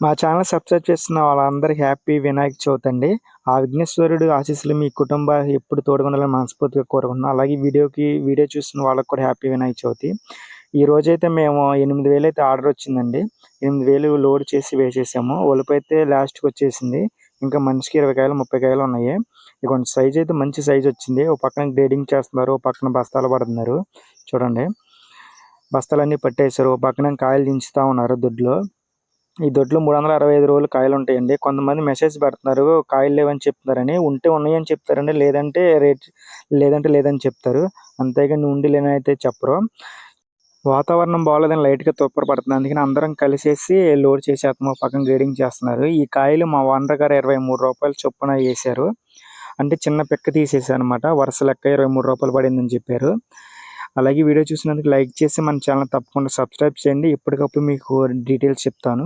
మా channel subscribe చేస్తున్న వాళ్ళందరికీ హ్యాపీ వినాయక చవితి అండి. ఆ విఘ్నేశ్వరుడు ఆశీస్సులు మీ కుటుంబ ఎప్పుడు తోడుకుండాలని మనస్ఫూర్తిగా కోరుకుంటున్నాం అలాగే వీడియోకి వీడియో చూస్తున్న వాళ్ళకి కూడా హ్యాపీ వినాయక చవితి. ఈ రోజైతే మేము ఎనిమిది వేలు అయితే ఆర్డర్ వచ్చిందండి. ఎనిమిది వేలు లోడ్ చేసి వేసేసాము. ఒలుపు అయితే లాస్ట్కి వచ్చేసింది. ఇంకా మనిషికి ఇరవై కాయలు ముప్పై కాయలు ఉన్నాయి. ఇక సైజ్ అయితే మంచి సైజ్ వచ్చింది. ఓ పక్కన గ్రేడింగ్ చేస్తున్నారు ఓ పక్కన బస్తాలు పడుతున్నారు. చూడండి. బస్తాలన్నీ పట్టేశారు. ఓ పక్కన కాయలు దించుతూ ఉన్నారు దొడ్లో. ఈ దొడ్లో మూడు వందల అరవై ఐదు రోజులు కాయలు ఉంటాయండి కొంతమంది మెసేజ్ పెడుతున్నారు కాయలు లేవని చెప్తున్నారని. ఉంటే ఉన్నాయని చెప్తారండి లేదంటే రేట్ లేదంటే లేదని చెప్తారు. అంతేగాని ఉండి లేని అయితే చెప్పరు. వాతావరణం బాగోలేదని లైట్గా తుప్పర పడుతుంది అందుకని అందరం కలిసేసి లోడ్ చేసేస్తాము పక్కన గ్రేడింగ్ చేస్తున్నారు. ఈ కాయలు మా ఓనర్ గారు ఇరవై మూడు రూపాయలు చొప్పున వేసారు అంటే చిన్న పిక్క తీసేసారు అనమాట వరుస లెక్క ఇరవై మూడు రూపాయలు పడిందని చెప్పారు. అలాగే వీడియో చూసినందుకు లైక్ చేసి మన ఛానల్ తప్పకుండా సబ్స్క్రైబ్ చేయండి. ఎప్పటికప్పుడు మీకు డీటెయిల్స్ చెప్తాను.